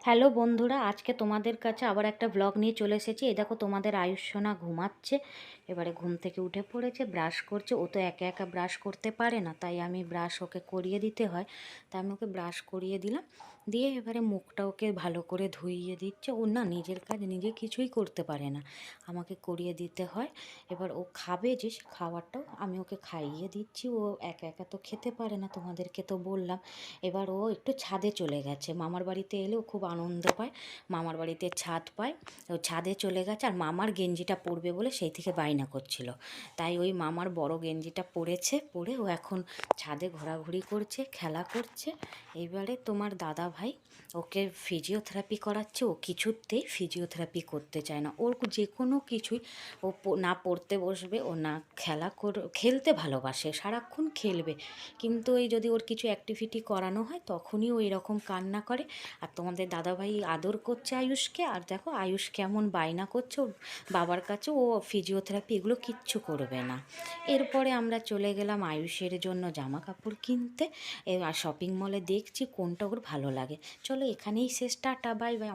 Hello বন্ধুরা, আজকে তোমাদের কাছে আবার একটা ব্লগ নিয়ে চলে এসেছি। এই দেখো তোমাদের আয়ুষ ঘুমাচ্ছে, এবারে ঘুম থেকে উঠে পড়েছে ব্রাশ করছে। ও তো একা একা ব্রাশ করতে পারে না, তাই আমি ব্রাশ ওকে করিয়ে দিতে হয়। তাই আমি ওকে ব্রাশ করিয়ে দিলাম। দিয়ে এবারে মুখটা ওকে ভালো করে ধুইয়ে দিচ্ছে। ও না, নিজের কাজ নিজে কিছুই করতে পারে না। আমাকে করিয়ে দিতে হয়। এবার ও খাবে যে খাবারটাও আমি ওকে খাইয়ে দিচ্ছি। ও একা একা তো খেতে পারে না, তোমাদেরকে তো বললাম। এবার ও একটু ছাদে চলে গেছে। মামার বাড়িতে এলে ও খুব আনন্দ পায়। মামার বাড়িতে ছাদ পায়। ও ছাদে চলে গেছে আর মামার গেঞ্জিটা পরবে বলে সেই থেকে বায়না করছিল। তাই ওই মামার বড় গেঞ্জিটা পরেছে, পরে ও এখন ছাদে ঘোরাঘুরি করছে, খেলা করছে। এইবারে তোমার দাদা ভাই ওকে ফিজিওথেরাপি করাচ্ছে, ও কিছুতেই ফিজিওথেরাপি করতে চায় না। ওর যে কোনো কিছুই ও না পড়তে বসবে, ও না খেলা কর, খেলতে ভালোবাসে, সারাক্ষণ খেলবে। কিন্তু এই যদি ওর কিছু অ্যাক্টিভিটি করানো হয়, তখনই ও এরকম কান্না করে। আর তোমাদের দাদাভাই আদর করছে আয়ুষকে, আর দেখো আয়ুষ কেমন বায়না করছে বাবার কাছে ও ফিজিওথেরাপি এগুলো কিচ্ছু করবে না। এরপরে আমরা চলে গেলাম আয়ুষের জন্য জামা কাপড় কিনতে, এবার শপিং মলে দেখছি কোনটা ওর ভালো লাগে চলো এখানেই শেষ টাটা বাই বাই